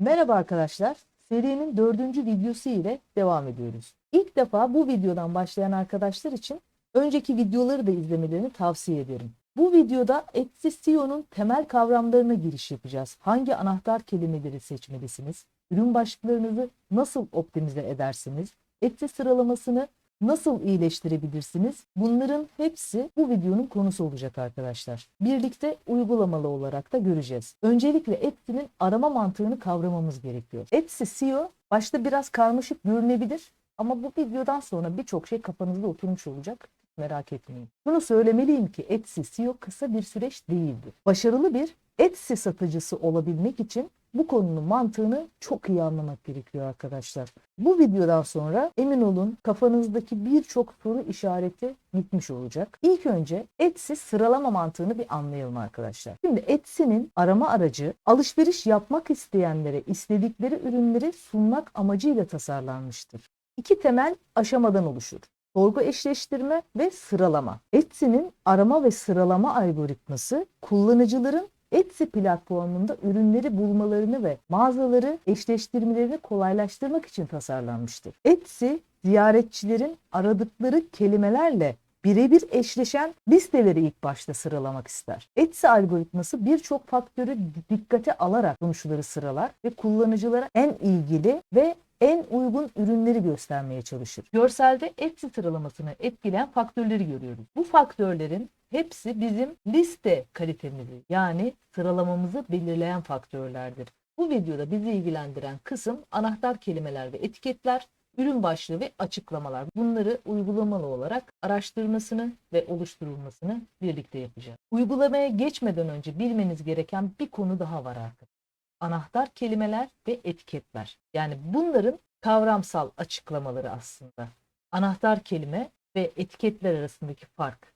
Merhaba arkadaşlar. Serinin dördüncü videosu ile devam ediyoruz. İlk defa bu videodan başlayan arkadaşlar için önceki videoları da izlemelerini tavsiye ederim. Bu videoda Etsy SEO'nun temel kavramlarına giriş yapacağız. Hangi anahtar kelimeleri seçmelisiniz? Ürün başlıklarınızı nasıl optimize edersiniz? Etsy sıralamasını nasıl iyileştirebilirsiniz? Bunların hepsi bu videonun konusu olacak arkadaşlar. Birlikte uygulamalı olarak da göreceğiz. Öncelikle Etsy'nin arama mantığını kavramamız gerekiyor. Etsy SEO başta biraz karmaşık görünebilir ama bu videodan sonra birçok şey kafanızda oturmuş olacak. Merak etmeyin. Bunu söylemeliyim ki Etsy SEO kısa bir süreç değildir. Başarılı bir Etsy satıcısı olabilmek için bu konunun mantığını çok iyi anlamak gerekiyor arkadaşlar. Bu videodan sonra emin olun kafanızdaki birçok soru işareti gitmiş olacak. İlk önce Etsy sıralama mantığını bir anlayalım arkadaşlar. Şimdi Etsy'nin arama aracı alışveriş yapmak isteyenlere istedikleri ürünleri sunmak amacıyla tasarlanmıştır. İki temel aşamadan oluşur. Sorgu eşleştirme ve sıralama. Etsy'nin arama ve sıralama algoritması kullanıcıların Etsy platformunda ürünleri bulmalarını ve mağazaları eşleştirmelerini kolaylaştırmak için tasarlanmıştır. Etsy, ziyaretçilerin aradıkları kelimelerle birebir eşleşen listeleri ilk başta sıralamak ister. Etsy algoritması birçok faktörü dikkate alarak sonuçları sıralar ve kullanıcılara en ilgili ve en uygun ürünleri göstermeye çalışır. Görselde Etsy sıralamasını etkileyen faktörleri görüyoruz. Bu faktörlerin hepsi bizim liste kalitemizi yani sıralamamızı belirleyen faktörlerdir. Bu videoda bizi ilgilendiren kısım anahtar kelimeler ve etiketler, ürün başlığı ve açıklamalar. Bunları uygulamalı olarak araştırmasını ve oluşturulmasını birlikte yapacağız. Uygulamaya geçmeden önce bilmeniz gereken bir konu daha var arkadaşlar anahtar kelimeler ve etiketler. Yani bunların kavramsal açıklamaları aslında. Anahtar kelime ve etiketler arasındaki fark.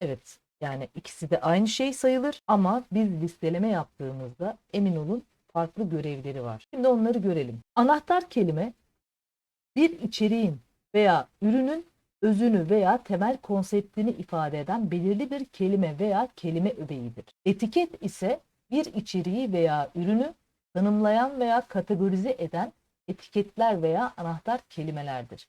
Evet, yani ikisi de aynı şey sayılır ama biz listeleme yaptığımızda emin olun farklı görevleri var. Şimdi onları görelim. Anahtar kelime bir içeriğin veya ürünün özünü veya temel konseptini ifade eden belirli bir kelime veya kelime öbeğidir. Etiket ise bir içeriği veya ürünü tanımlayan veya kategorize eden etiketler veya anahtar kelimelerdir.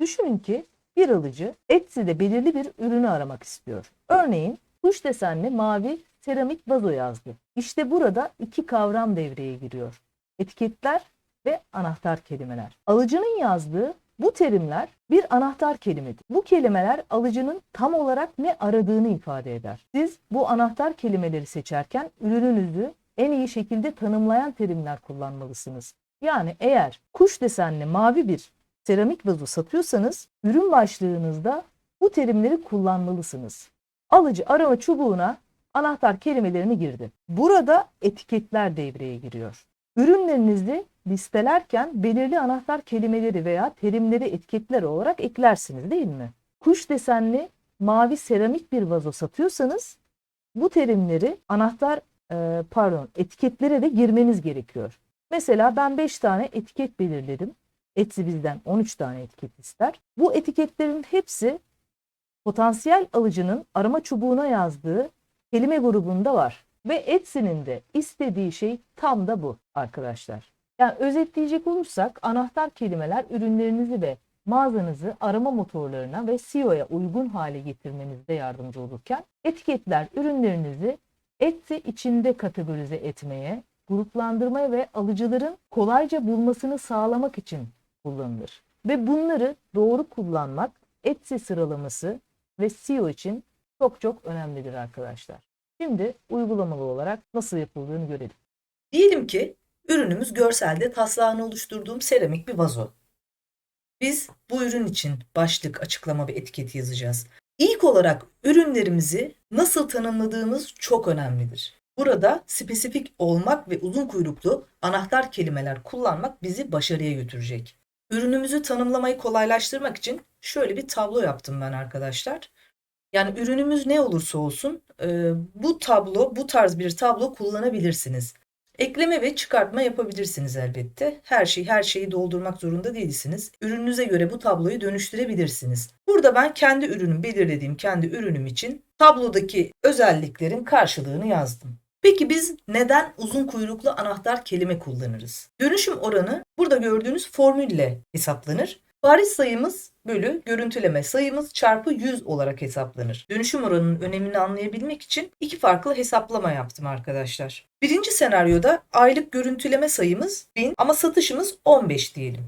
Düşünün ki bir alıcı Etsy'de belirli bir ürünü aramak istiyor. Örneğin kuş desenli mavi seramik vazo yazdı. İşte burada iki kavram devreye giriyor. Etiketler ve anahtar kelimeler. Alıcının yazdığı bu terimler bir anahtar kelimedir. Bu kelimeler alıcının tam olarak ne aradığını ifade eder. Siz bu anahtar kelimeleri seçerken ürününüzü en iyi şekilde tanımlayan terimler kullanmalısınız. Yani eğer kuş desenli mavi bir seramik vazo satıyorsanız ürün başlığınızda bu terimleri kullanmalısınız. Alıcı arama çubuğuna anahtar kelimelerini girdi. Burada etiketler devreye giriyor. Ürünlerinizi listelerken belirli anahtar kelimeleri veya terimleri etiketler olarak eklersiniz değil mi? Kuş desenli mavi seramik bir vazo satıyorsanız bu terimleri anahtar e, pardon etiketlere de girmeniz gerekiyor. Mesela ben 5 tane etiket belirledim. Etsy bizden 13 tane etiket ister. Bu etiketlerin hepsi potansiyel alıcının arama çubuğuna yazdığı kelime grubunda var. Ve Etsy'nin de istediği şey tam da bu arkadaşlar. Yani özetleyecek olursak anahtar kelimeler ürünlerinizi ve mağazanızı arama motorlarına ve SEO'ya uygun hale getirmenizde yardımcı olurken etiketler ürünlerinizi Etsy içinde kategorize etmeye, gruplandırmaya ve alıcıların kolayca bulmasını sağlamak için kullanılır. Ve bunları doğru kullanmak Etsy sıralaması ve SEO için çok çok önemlidir arkadaşlar. Şimdi uygulamalı olarak nasıl yapıldığını görelim. Diyelim ki ürünümüz görselde taslağını oluşturduğum seramik bir vazo. Biz bu ürün için başlık, açıklama ve etiket yazacağız. İlk olarak ürünlerimizi nasıl tanımladığımız çok önemlidir. Burada spesifik olmak ve uzun kuyruklu anahtar kelimeler kullanmak bizi başarıya götürecek. Ürünümüzü tanımlamayı kolaylaştırmak için şöyle bir tablo yaptım ben arkadaşlar. Yani ürünümüz ne olursa olsun e, bu tablo, bu tarz bir tablo kullanabilirsiniz. Ekleme ve çıkartma yapabilirsiniz elbette. Her şeyi her şeyi doldurmak zorunda değilsiniz. Ürününüze göre bu tabloyu dönüştürebilirsiniz. Burada ben kendi ürünüm belirlediğim kendi ürünüm için tablodaki özelliklerin karşılığını yazdım. Peki biz neden uzun kuyruklu anahtar kelime kullanırız? Dönüşüm oranı burada gördüğünüz formülle hesaplanır. Bariz sayımız bölü görüntüleme sayımız çarpı 100 olarak hesaplanır. Dönüşüm oranının önemini anlayabilmek için iki farklı hesaplama yaptım arkadaşlar. Birinci senaryoda aylık görüntüleme sayımız 1000 ama satışımız 15 diyelim.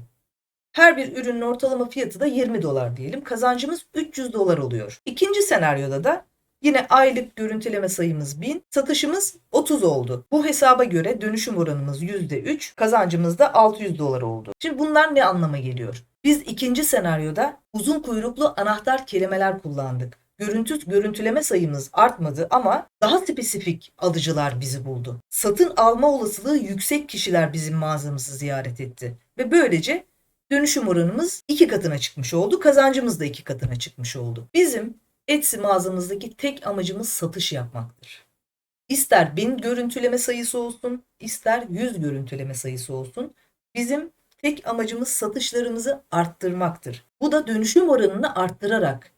Her bir ürünün ortalama fiyatı da 20 dolar diyelim. Kazancımız 300 dolar oluyor. İkinci senaryoda da yine aylık görüntüleme sayımız 1000, satışımız 30 oldu. Bu hesaba göre dönüşüm oranımız %3, kazancımız da 600 dolar oldu. Şimdi bunlar ne anlama geliyor? Biz ikinci senaryoda uzun kuyruklu anahtar kelimeler kullandık. Görüntü, görüntüleme sayımız artmadı ama daha spesifik alıcılar bizi buldu. Satın alma olasılığı yüksek kişiler bizim mağazamızı ziyaret etti. Ve böylece dönüşüm oranımız iki katına çıkmış oldu. Kazancımız da iki katına çıkmış oldu. Bizim Etsy mağazamızdaki tek amacımız satış yapmaktır. İster 1000 görüntüleme sayısı olsun, ister 100 görüntüleme sayısı olsun. Bizim tek amacımız satışlarımızı arttırmaktır. Bu da dönüşüm oranını arttırarak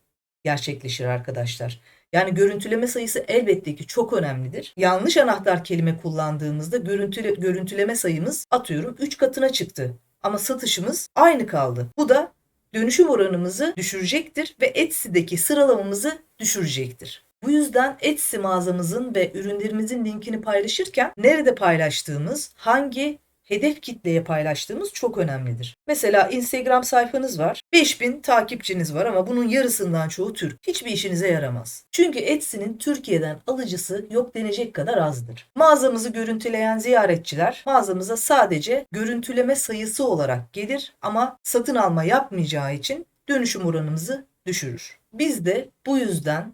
gerçekleşir arkadaşlar. Yani görüntüleme sayısı elbette ki çok önemlidir. Yanlış anahtar kelime kullandığımızda görüntüle, görüntüleme sayımız atıyorum 3 katına çıktı. Ama satışımız aynı kaldı. Bu da dönüşüm oranımızı düşürecektir ve Etsy'deki sıralamamızı düşürecektir. Bu yüzden Etsy mağazamızın ve ürünlerimizin linkini paylaşırken nerede paylaştığımız, hangi hedef kitleye paylaştığımız çok önemlidir. Mesela Instagram sayfanız var. 5000 takipçiniz var ama bunun yarısından çoğu Türk. Hiçbir işinize yaramaz. Çünkü Etsy'nin Türkiye'den alıcısı yok denecek kadar azdır. Mağazamızı görüntüleyen ziyaretçiler mağazamıza sadece görüntüleme sayısı olarak gelir ama satın alma yapmayacağı için dönüşüm oranımızı düşürür. Biz de bu yüzden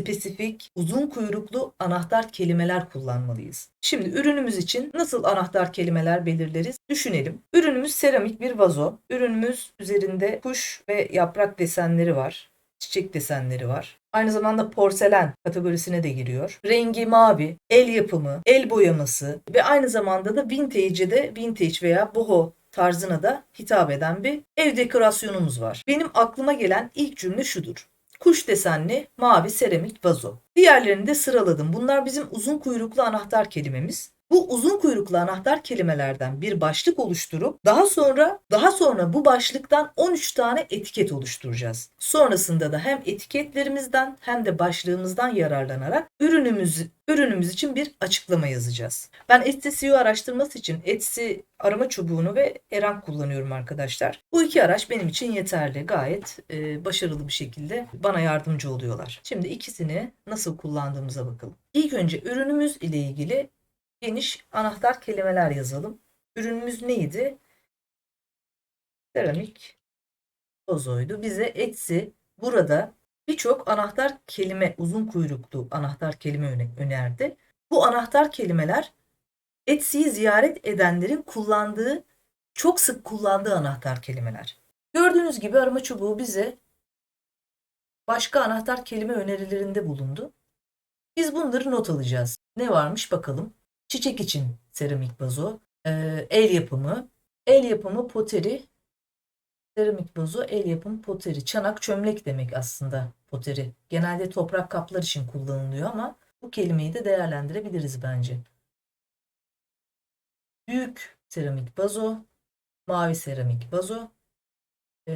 spesifik, uzun kuyruklu anahtar kelimeler kullanmalıyız. Şimdi ürünümüz için nasıl anahtar kelimeler belirleriz? Düşünelim. Ürünümüz seramik bir vazo. Ürünümüz üzerinde kuş ve yaprak desenleri var. Çiçek desenleri var. Aynı zamanda porselen kategorisine de giriyor. Rengi mavi, el yapımı, el boyaması ve aynı zamanda da vintage'e de vintage veya boho tarzına da hitap eden bir ev dekorasyonumuz var. Benim aklıma gelen ilk cümle şudur kuş desenli mavi seramik vazo. Diğerlerini de sıraladım. Bunlar bizim uzun kuyruklu anahtar kelimemiz. Bu uzun kuyruklu anahtar kelimelerden bir başlık oluşturup daha sonra daha sonra bu başlıktan 13 tane etiket oluşturacağız. Sonrasında da hem etiketlerimizden hem de başlığımızdan yararlanarak ürünümüz ürünümüz için bir açıklama yazacağız. Ben Etsy SEO araştırması için Etsy arama çubuğunu ve Erank kullanıyorum arkadaşlar. Bu iki araç benim için yeterli. Gayet e, başarılı bir şekilde bana yardımcı oluyorlar. Şimdi ikisini nasıl kullandığımıza bakalım. İlk önce ürünümüz ile ilgili geniş anahtar kelimeler yazalım. Ürünümüz neydi? Seramik tozoydu. Bize Etsy burada birçok anahtar kelime, uzun kuyruklu anahtar kelime önerdi. Bu anahtar kelimeler Etsy'yi ziyaret edenlerin kullandığı, çok sık kullandığı anahtar kelimeler. Gördüğünüz gibi arama çubuğu bize başka anahtar kelime önerilerinde bulundu. Biz bunları not alacağız. Ne varmış bakalım. Çiçek için seramik vazo, e, el yapımı, el yapımı poteri, seramik vazo, el yapımı poteri, çanak çömlek demek aslında poteri. Genelde toprak kaplar için kullanılıyor ama bu kelimeyi de değerlendirebiliriz bence. Büyük seramik vazo, mavi seramik vazo, e,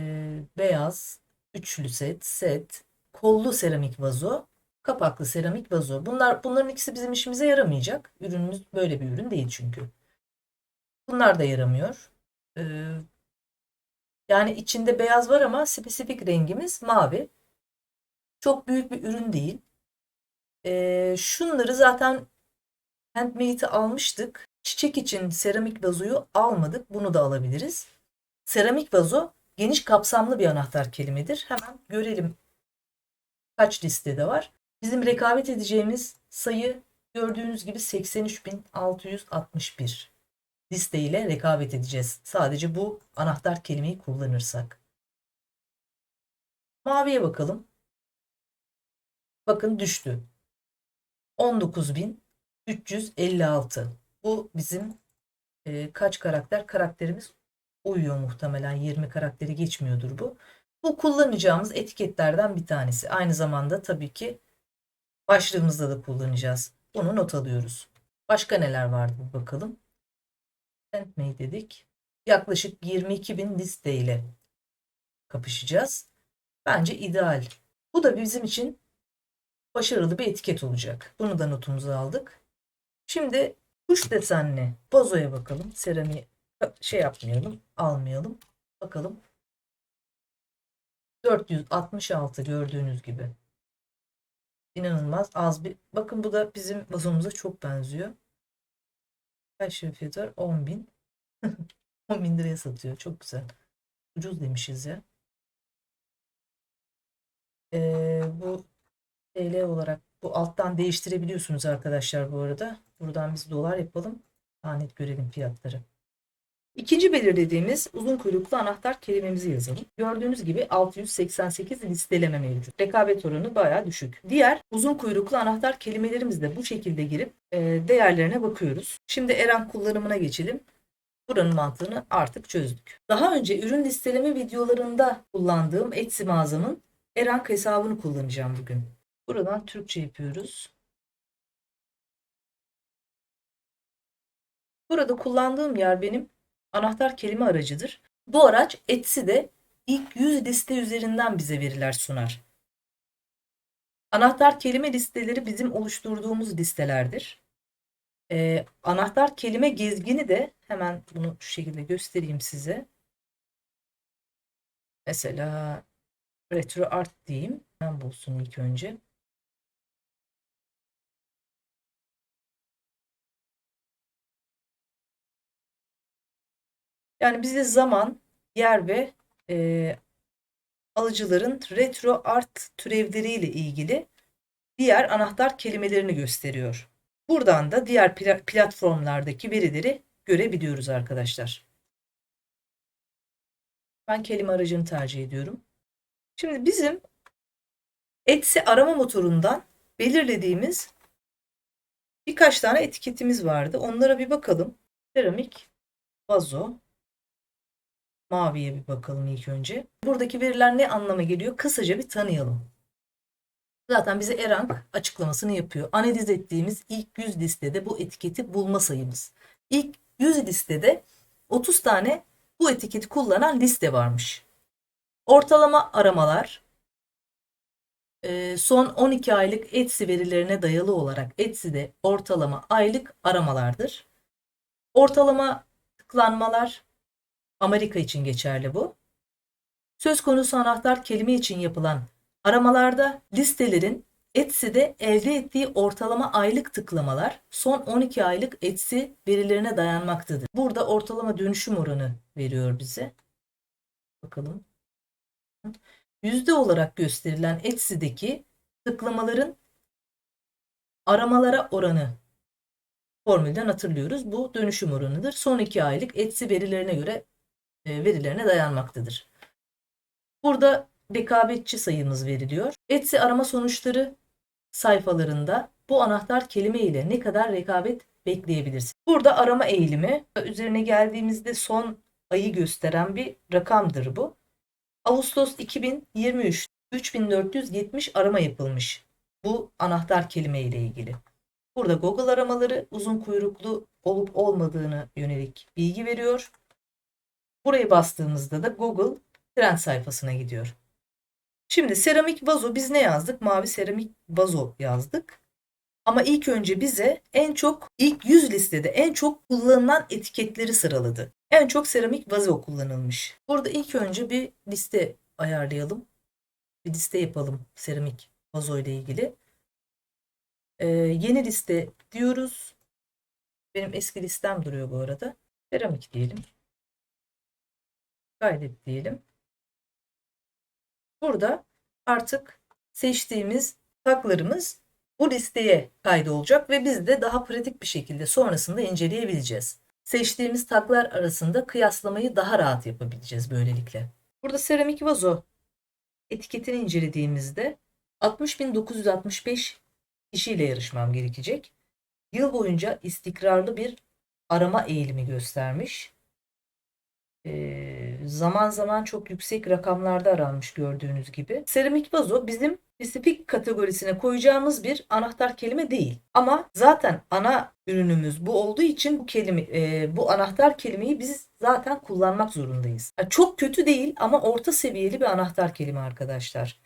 beyaz, üçlü set, set, kollu seramik vazo, kapaklı seramik vazo. Bunlar bunların ikisi bizim işimize yaramayacak. Ürünümüz böyle bir ürün değil çünkü. Bunlar da yaramıyor. Ee, yani içinde beyaz var ama spesifik rengimiz mavi. Çok büyük bir ürün değil. Ee, şunları zaten handmade'i almıştık. Çiçek için seramik vazoyu almadık. Bunu da alabiliriz. Seramik vazo geniş kapsamlı bir anahtar kelimedir. Hemen görelim kaç listede var. Bizim rekabet edeceğimiz sayı gördüğünüz gibi 83.661 liste ile rekabet edeceğiz. Sadece bu anahtar kelimeyi kullanırsak. Maviye bakalım. Bakın düştü. 19.356. Bu bizim e, kaç karakter? Karakterimiz uyuyor muhtemelen. 20 karakteri geçmiyordur bu. Bu kullanacağımız etiketlerden bir tanesi. Aynı zamanda tabii ki başlığımızda da kullanacağız. Bunu not alıyoruz. Başka neler vardı bir bakalım. Handmade dedik. Yaklaşık 22 bin listeyle kapışacağız. Bence ideal. Bu da bizim için başarılı bir etiket olacak. Bunu da notumuza aldık. Şimdi kuş desenli vazoya bakalım. Serami şey yapmayalım, almayalım. Bakalım. 466 gördüğünüz gibi. İnanılmaz az bir. Bakın bu da bizim vazomuza çok benziyor. Kaç fiyatı var? 10 bin. 10 bin liraya satıyor. Çok güzel. Ucuz demişiz ya. Ee, bu TL olarak bu alttan değiştirebiliyorsunuz arkadaşlar bu arada. Buradan biz dolar yapalım. Daha net görelim fiyatları. İkinci belirlediğimiz uzun kuyruklu anahtar kelimemizi yazalım. Gördüğünüz gibi 688 listeleme mevcut. Rekabet oranı bayağı düşük. Diğer uzun kuyruklu anahtar kelimelerimiz de bu şekilde girip e, değerlerine bakıyoruz. Şimdi Eren kullanımına geçelim. Buranın mantığını artık çözdük. Daha önce ürün listeleme videolarında kullandığım Etsy mağazamın Erank hesabını kullanacağım bugün. Buradan Türkçe yapıyoruz. Burada kullandığım yer benim anahtar kelime aracıdır. Bu araç Etsy'de ilk 100 liste üzerinden bize veriler sunar. Anahtar kelime listeleri bizim oluşturduğumuz listelerdir. Ee, anahtar kelime gezgini de hemen bunu şu şekilde göstereyim size. Mesela retro art diyeyim. Ben bulsun ilk önce. Yani bize zaman, yer ve e, alıcıların retro art türevleriyle ilgili diğer anahtar kelimelerini gösteriyor. Buradan da diğer pla- platformlardaki verileri görebiliyoruz arkadaşlar. Ben kelime aracını tercih ediyorum. Şimdi bizim Etsy arama motorundan belirlediğimiz birkaç tane etiketimiz vardı. Onlara bir bakalım. Seramik, vazo, maviye bir bakalım ilk önce. Buradaki veriler ne anlama geliyor? Kısaca bir tanıyalım. Zaten bize Erank açıklamasını yapıyor. Analiz ettiğimiz ilk 100 listede bu etiketi bulma sayımız. İlk 100 listede 30 tane bu etiketi kullanan liste varmış. Ortalama aramalar e, son 12 aylık Etsy verilerine dayalı olarak Etsy'de ortalama aylık aramalardır. Ortalama tıklanmalar Amerika için geçerli bu. Söz konusu anahtar kelime için yapılan aramalarda listelerin Etsy'de elde ettiği ortalama aylık tıklamalar son 12 aylık Etsy verilerine dayanmaktadır. Burada ortalama dönüşüm oranı veriyor bize. Bakalım. Yüzde olarak gösterilen Etsy'deki tıklamaların aramalara oranı formülden hatırlıyoruz. Bu dönüşüm oranıdır. Son 2 aylık Etsy verilerine göre verilerine dayanmaktadır. Burada rekabetçi sayımız veriliyor. Etsy arama sonuçları sayfalarında bu anahtar kelime ile ne kadar rekabet bekleyebilirsiniz. Burada arama eğilimi üzerine geldiğimizde son ayı gösteren bir rakamdır bu. Ağustos 2023 3470 arama yapılmış. Bu anahtar kelime ile ilgili. Burada Google aramaları uzun kuyruklu olup olmadığını yönelik bilgi veriyor. Buraya bastığımızda da Google trend sayfasına gidiyor. Şimdi seramik vazo biz ne yazdık? Mavi seramik vazo yazdık. Ama ilk önce bize en çok ilk 100 listede en çok kullanılan etiketleri sıraladı. En çok seramik vazo kullanılmış. Burada ilk önce bir liste ayarlayalım. Bir liste yapalım seramik vazo ile ilgili. Ee, yeni liste diyoruz. Benim eski listem duruyor bu arada. Seramik diyelim. Kaydet diyelim. Burada artık seçtiğimiz taklarımız bu listeye kaydolacak ve biz de daha pratik bir şekilde sonrasında inceleyebileceğiz. Seçtiğimiz taklar arasında kıyaslamayı daha rahat yapabileceğiz böylelikle. Burada seramik vazo etiketini incelediğimizde 60.965 kişiyle yarışmam gerekecek. Yıl boyunca istikrarlı bir arama eğilimi göstermiş. Zaman zaman çok yüksek rakamlarda aranmış gördüğünüz gibi. Seramik vazo bizim spesifik kategorisine koyacağımız bir anahtar kelime değil. Ama zaten ana ürünümüz bu olduğu için bu kelime, e, bu anahtar kelimeyi biz zaten kullanmak zorundayız. Yani çok kötü değil ama orta seviyeli bir anahtar kelime arkadaşlar.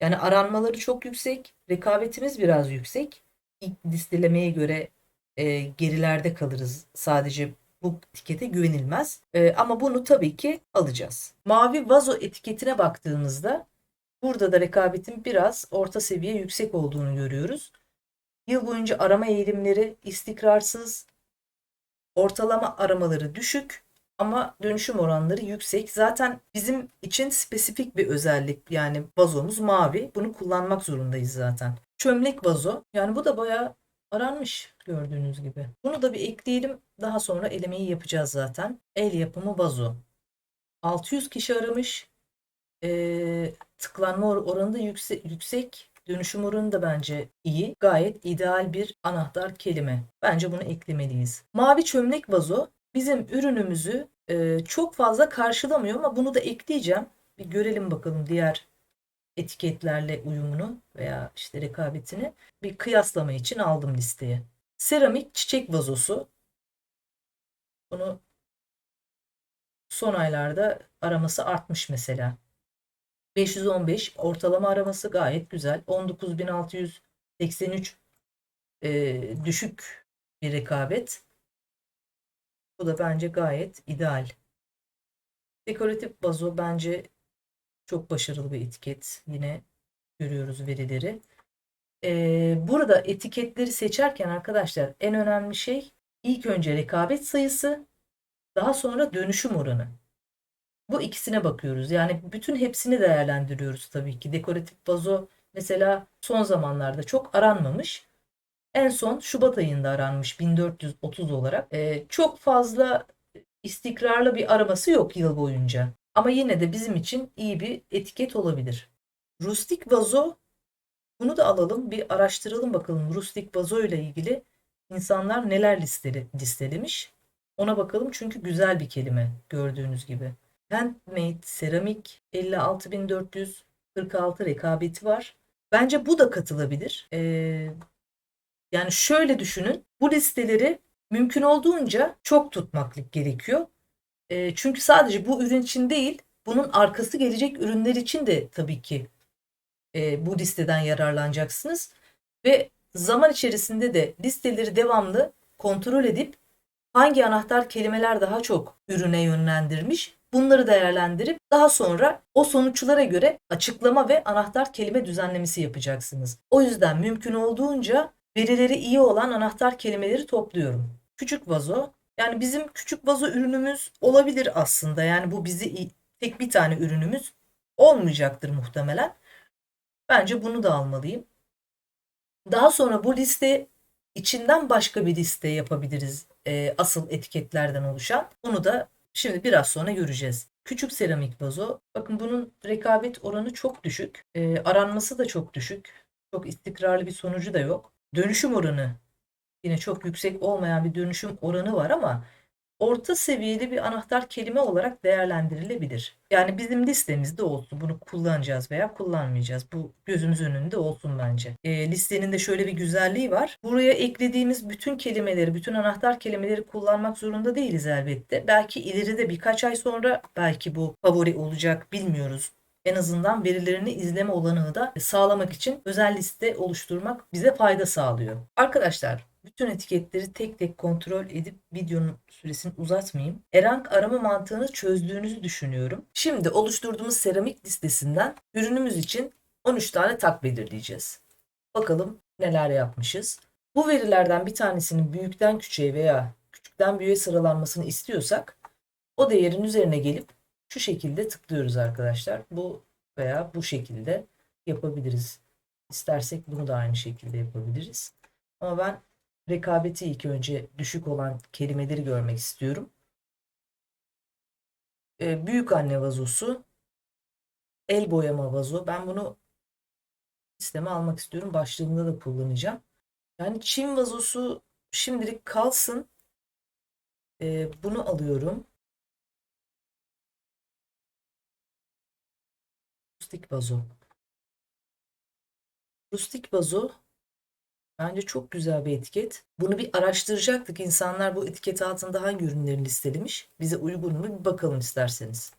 Yani aranmaları çok yüksek, rekabetimiz biraz yüksek. İlk listelemeye göre e, gerilerde kalırız. Sadece bu etikete güvenilmez. E, ama bunu tabii ki alacağız. Mavi vazo etiketine baktığımızda burada da rekabetin biraz orta seviye yüksek olduğunu görüyoruz. Yıl boyunca arama eğilimleri istikrarsız, ortalama aramaları düşük ama dönüşüm oranları yüksek. Zaten bizim için spesifik bir özellik yani vazomuz mavi. Bunu kullanmak zorundayız zaten. Çömlek vazo yani bu da bayağı aranmış gördüğünüz gibi. Bunu da bir ekleyelim. Daha sonra elemeyi yapacağız zaten. El yapımı vazo. 600 kişi aramış. Ee, tıklanma or- oranı da yüksek, yüksek. Dönüşüm oranı da bence iyi. Gayet ideal bir anahtar kelime. Bence bunu eklemeliyiz. Mavi çömlek vazo bizim ürünümüzü e, çok fazla karşılamıyor ama bunu da ekleyeceğim. Bir görelim bakalım diğer etiketlerle uyumunu veya işte rekabetini bir kıyaslama için aldım listeye. Seramik çiçek vazosu. Bunu son aylarda araması artmış mesela. 515 ortalama araması gayet güzel. 19.683 e, düşük bir rekabet. Bu da bence gayet ideal. Dekoratif vazo bence çok başarılı bir etiket. Yine görüyoruz verileri. Ee, burada etiketleri seçerken arkadaşlar en önemli şey ilk önce rekabet sayısı daha sonra dönüşüm oranı. Bu ikisine bakıyoruz. Yani bütün hepsini değerlendiriyoruz tabii ki. Dekoratif vazo mesela son zamanlarda çok aranmamış. En son Şubat ayında aranmış 1430 olarak. Ee, çok fazla istikrarlı bir araması yok yıl boyunca. Ama yine de bizim için iyi bir etiket olabilir. Rustik vazo bunu da alalım bir araştıralım bakalım rustik vazo ile ilgili insanlar neler listeli, listelemiş. Ona bakalım çünkü güzel bir kelime gördüğünüz gibi. Handmade seramik 56446 rekabeti var. Bence bu da katılabilir. Ee, yani şöyle düşünün. Bu listeleri mümkün olduğunca çok tutmak gerekiyor. E, çünkü sadece bu ürün için değil, bunun arkası gelecek ürünler için de tabii ki e, bu listeden yararlanacaksınız. Ve zaman içerisinde de listeleri devamlı kontrol edip hangi anahtar kelimeler daha çok ürüne yönlendirmiş bunları değerlendirip daha sonra o sonuçlara göre açıklama ve anahtar kelime düzenlemesi yapacaksınız. O yüzden mümkün olduğunca verileri iyi olan anahtar kelimeleri topluyorum. Küçük vazo yani bizim küçük vazo ürünümüz olabilir aslında. Yani bu bizi tek bir tane ürünümüz olmayacaktır muhtemelen. Bence bunu da almalıyım. Daha sonra bu liste içinden başka bir liste yapabiliriz. E, asıl etiketlerden oluşan. Bunu da şimdi biraz sonra göreceğiz. Küçük seramik vazo. Bakın bunun rekabet oranı çok düşük. E, aranması da çok düşük. Çok istikrarlı bir sonucu da yok. Dönüşüm oranı yine çok yüksek olmayan bir dönüşüm oranı var ama orta seviyeli bir anahtar kelime olarak değerlendirilebilir. Yani bizim listemizde olsun. Bunu kullanacağız veya kullanmayacağız. Bu gözümüz önünde olsun bence. E, listenin de şöyle bir güzelliği var. Buraya eklediğimiz bütün kelimeleri, bütün anahtar kelimeleri kullanmak zorunda değiliz elbette. Belki ileride birkaç ay sonra belki bu favori olacak bilmiyoruz en azından verilerini izleme olanağı da sağlamak için özel liste oluşturmak bize fayda sağlıyor. Arkadaşlar bütün etiketleri tek tek kontrol edip videonun süresini uzatmayayım. Erank arama mantığını çözdüğünüzü düşünüyorum. Şimdi oluşturduğumuz seramik listesinden ürünümüz için 13 tane tak belirleyeceğiz. Bakalım neler yapmışız. Bu verilerden bir tanesinin büyükten küçüğe veya küçükten büyüğe sıralanmasını istiyorsak o değerin üzerine gelip şu şekilde tıklıyoruz arkadaşlar. Bu veya bu şekilde yapabiliriz. İstersek bunu da aynı şekilde yapabiliriz. Ama ben rekabeti ilk önce düşük olan kelimeleri görmek istiyorum. E, büyük anne vazosu, el boyama vazo. Ben bunu listeme almak istiyorum. Başlığımda da kullanacağım. Yani Çin vazosu şimdilik kalsın. E, bunu alıyorum. Rustik vazo. Rustik vazo bence çok güzel bir etiket. Bunu bir araştıracaktık. İnsanlar bu etiket altında hangi ürünlerini listelemiş? Bize uygun mu? Bir bakalım isterseniz.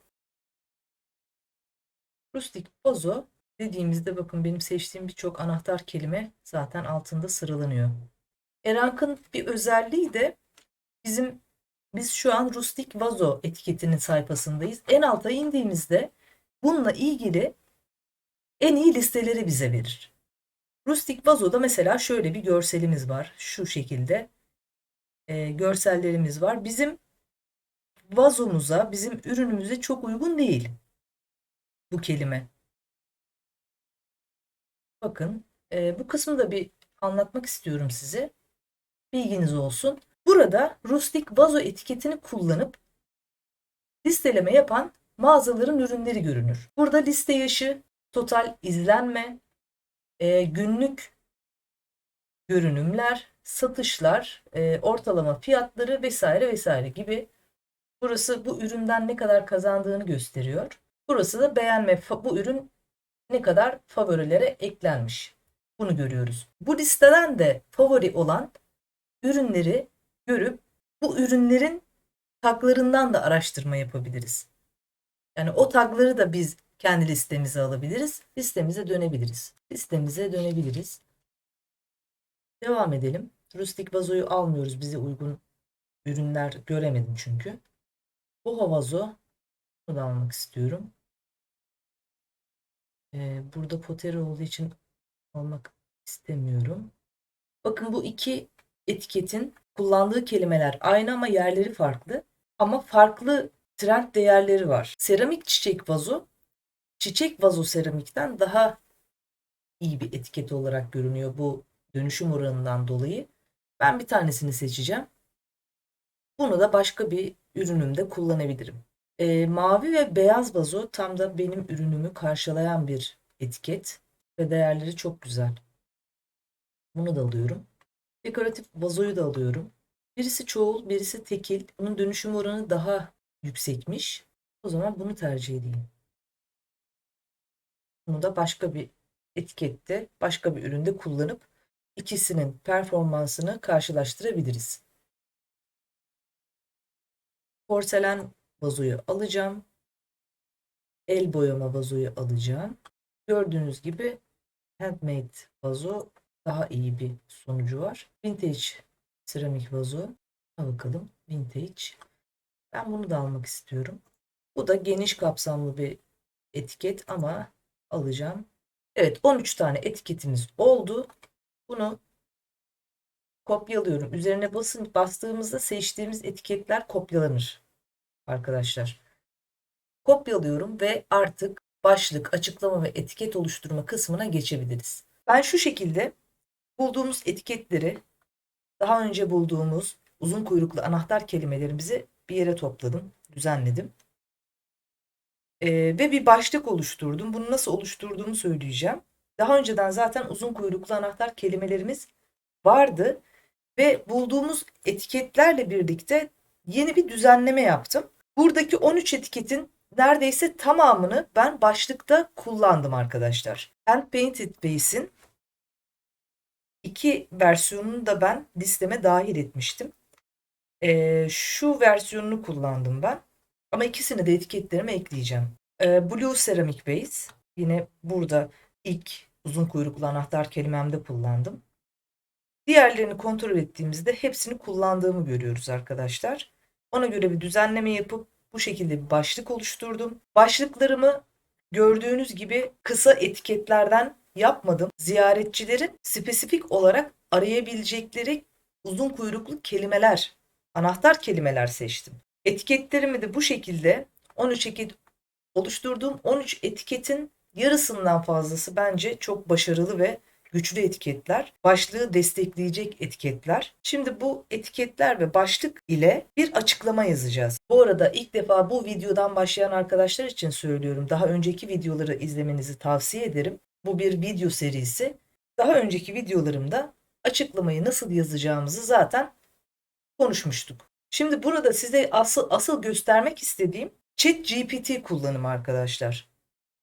Rustik vazo dediğimizde bakın benim seçtiğim birçok anahtar kelime zaten altında sıralanıyor. Erank'ın bir özelliği de bizim biz şu an Rustik Vazo etiketinin sayfasındayız. En alta indiğimizde bununla ilgili en iyi listeleri bize verir. Rustik Vazo'da mesela şöyle bir görselimiz var. Şu şekilde e, görsellerimiz var. Bizim vazomuza, bizim ürünümüze çok uygun değil bu kelime. Bakın e, bu kısmı da bir anlatmak istiyorum size. Bilginiz olsun. Burada rustik vazo etiketini kullanıp listeleme yapan mağazaların ürünleri görünür. Burada liste yaşı, total izlenme, e, günlük görünümler, satışlar, e, ortalama fiyatları vesaire vesaire gibi. Burası bu üründen ne kadar kazandığını gösteriyor. Burası da beğenme, bu ürün ne kadar favorilere eklenmiş. Bunu görüyoruz. Bu listeden de favori olan ürünleri görüp bu ürünlerin taglarından da araştırma yapabiliriz. Yani o tagları da biz kendi listemize alabiliriz. Listemize dönebiliriz. Listemize dönebiliriz. Devam edelim. Rustik vazoyu almıyoruz. Bize uygun ürünler göremedim çünkü. Boho vazo. Bunu da almak istiyorum. Ee, burada poteri olduğu için almak istemiyorum. Bakın bu iki etiketin kullandığı kelimeler aynı ama yerleri farklı. Ama farklı trend değerleri var. Seramik çiçek vazo, çiçek vazo seramikten daha iyi bir etiket olarak görünüyor bu dönüşüm oranından dolayı. Ben bir tanesini seçeceğim. Bunu da başka bir ürünümde kullanabilirim. Ee, mavi ve beyaz vazo tam da benim ürünümü karşılayan bir etiket ve değerleri çok güzel. Bunu da alıyorum. Dekoratif vazoyu da alıyorum. Birisi çoğul, birisi tekil. Bunun dönüşüm oranı daha yüksekmiş. O zaman bunu tercih edeyim. Bunu da başka bir etikette, başka bir üründe kullanıp ikisinin performansını karşılaştırabiliriz. Porselen vazoyu alacağım. El boyama vazoyu alacağım. Gördüğünüz gibi handmade vazo daha iyi bir sonucu var. Vintage seramik vazo. Al bakalım. Vintage. Ben bunu da almak istiyorum. Bu da geniş kapsamlı bir etiket ama alacağım. Evet 13 tane etiketimiz oldu. Bunu kopyalıyorum. Üzerine basın bastığımızda seçtiğimiz etiketler kopyalanır arkadaşlar. Kopyalıyorum ve artık başlık, açıklama ve etiket oluşturma kısmına geçebiliriz. Ben şu şekilde bulduğumuz etiketleri daha önce bulduğumuz uzun kuyruklu anahtar kelimelerimizi bir yere topladım, düzenledim. Ee, ve bir başlık oluşturdum. Bunu nasıl oluşturduğumu söyleyeceğim. Daha önceden zaten uzun kuyruklu anahtar kelimelerimiz vardı ve bulduğumuz etiketlerle birlikte yeni bir düzenleme yaptım. Buradaki 13 etiketin neredeyse tamamını ben başlıkta kullandım arkadaşlar. Hand Painted Base'in iki versiyonunu da ben listeme dahil etmiştim. Ee, şu versiyonunu kullandım ben. Ama ikisini de etiketlerime ekleyeceğim. Ee, Blue Ceramic Base. Yine burada ilk uzun kuyruklu anahtar kelimemde kullandım. Diğerlerini kontrol ettiğimizde hepsini kullandığımı görüyoruz arkadaşlar. Ona göre bir düzenleme yapıp bu şekilde bir başlık oluşturdum. Başlıklarımı gördüğünüz gibi kısa etiketlerden yapmadım. Ziyaretçilerin spesifik olarak arayabilecekleri uzun kuyruklu kelimeler, anahtar kelimeler seçtim. Etiketlerimi de bu şekilde 13 etiket oluşturduğum 13 etiketin yarısından fazlası bence çok başarılı ve güçlü etiketler, başlığı destekleyecek etiketler. Şimdi bu etiketler ve başlık ile bir açıklama yazacağız. Bu arada ilk defa bu videodan başlayan arkadaşlar için söylüyorum. Daha önceki videoları izlemenizi tavsiye ederim. Bu bir video serisi. Daha önceki videolarımda açıklamayı nasıl yazacağımızı zaten konuşmuştuk. Şimdi burada size asıl asıl göstermek istediğim Chat GPT kullanımı arkadaşlar.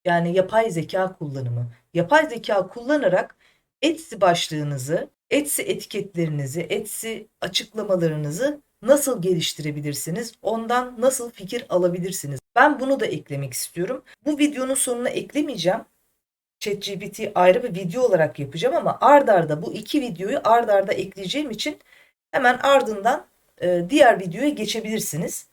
yani yapay zeka kullanımı. Yapay zeka kullanarak Etsy başlığınızı, Etsy etiketlerinizi, Etsy açıklamalarınızı nasıl geliştirebilirsiniz? Ondan nasıl fikir alabilirsiniz? Ben bunu da eklemek istiyorum. Bu videonun sonuna eklemeyeceğim. ChatGPT ayrı bir video olarak yapacağım ama ard arda bu iki videoyu ard arda ekleyeceğim için hemen ardından e, diğer videoya geçebilirsiniz.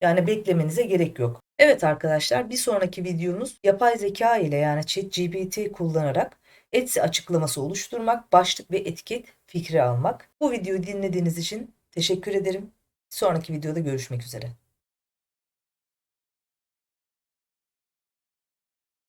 Yani beklemenize gerek yok. Evet arkadaşlar bir sonraki videomuz yapay zeka ile yani ChatGPT kullanarak Etsy açıklaması oluşturmak, başlık ve etiket fikri almak. Bu videoyu dinlediğiniz için teşekkür ederim. Sonraki videoda görüşmek üzere.